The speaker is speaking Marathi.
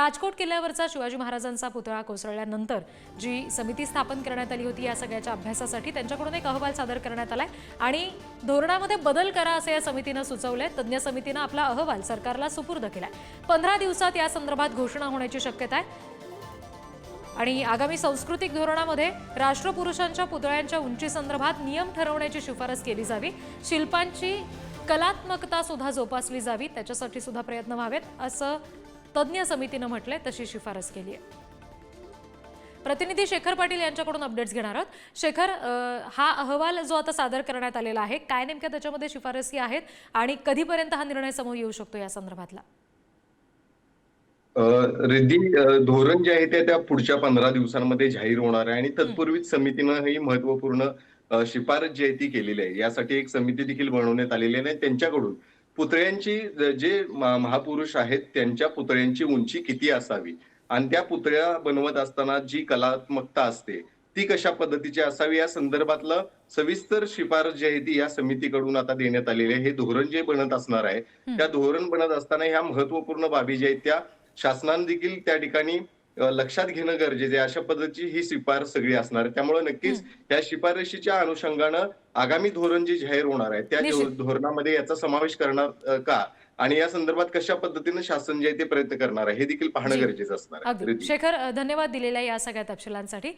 राजकोट किल्ल्यावरचा शिवाजी महाराजांचा पुतळा कोसळल्यानंतर जी समिती स्थापन करण्यात आली होती या सगळ्याच्या अभ्यासासाठी त्यांच्याकडून एक अहवाल सादर करण्यात आलाय. आणि धोरणामध्ये बदल करा असं या समितीनं सुचवलंय. तज्ज्ञ समितीनं आपला अहवाल सरकारला सुपूर्द केलाय. पंधरा दिवसात या संदर्भात घोषणा होण्याची शक्यता आहे. आणि आगामी सांस्कृतिक धोरणामध्ये राष्ट्रपुरुषांच्या पुतळ्यांच्या उंची संदर्भात नियम ठरवण्याची शिफारस केली जावी. शिल्पांची कलात्मकता सुद्धा जोपासली जावी. त्याच्यासाठी सुद्धा प्रयत्न व्हावेत असं तज्ज्ञ समितीनं म्हटलंय तशी शिफारस केली आहे प्रतिनिधी शेखर पाटील यांच्याकडून अपडेट्स घेणार आहोत. शेखर हा अहवाल जो आता सादर करण्यात आलेला आहे काय नेमक्या त्याच्यामध्ये शिफारसी आहेत आणि कधीपर्यंत हा निर्णय समोर येऊ शकतो या संदर्भातला? अ, रिद्धी धोरण जे आहे ते त्या पुढच्या पंधरा दिवसांमध्ये जाहीर होणार आहे आणि तत्पूर्वीच समितीनं ही महत्त्वपूर्ण शिफारस जी आहे ती केलेली आहे. यासाठी एक समिती देखील बनवण्यात आलेली आहे त्यांच्याकडून पुतळ्यांची ज- महापुरुष आहेत त्यांच्या पुतळ्यांची उंची किती असावी? आणि त्या पुतळ्या बनवत असताना जी कलात्मकता असते ती कशा पद्धतीची असावी? या संदर्भातलं सविस्तर शिफारस जी आहे ती या समितीकडून आता देण्यात आलेली आहे. हे धोरण जे बनत असणार आहे त्या धोरण बनत असताना ह्या महत्त्वपूर्ण बाबी ज्या आहेत त्या शासनाने देखील त्या ठिकाणी लक्षात घेणं गरजेचं आहे. अशा पद्धतीची ही शिफारस सगळी असणार. आहे त्यामुळे नक्कीच या शिफारशीच्या अनुषंगानं आगामी धोरण जे जाहीर होणार आहे त्या धोरणामध्ये याचा समावेश करणार का? आणि या संदर्भात कशा पद्धतीनं शासन जे आहे ते प्रयत्न करणार आहे हे देखील पाहणं. गरजेचं असणार. शेखर धन्यवाद दिलेल्या या सगळ्या तपशिलांसाठी.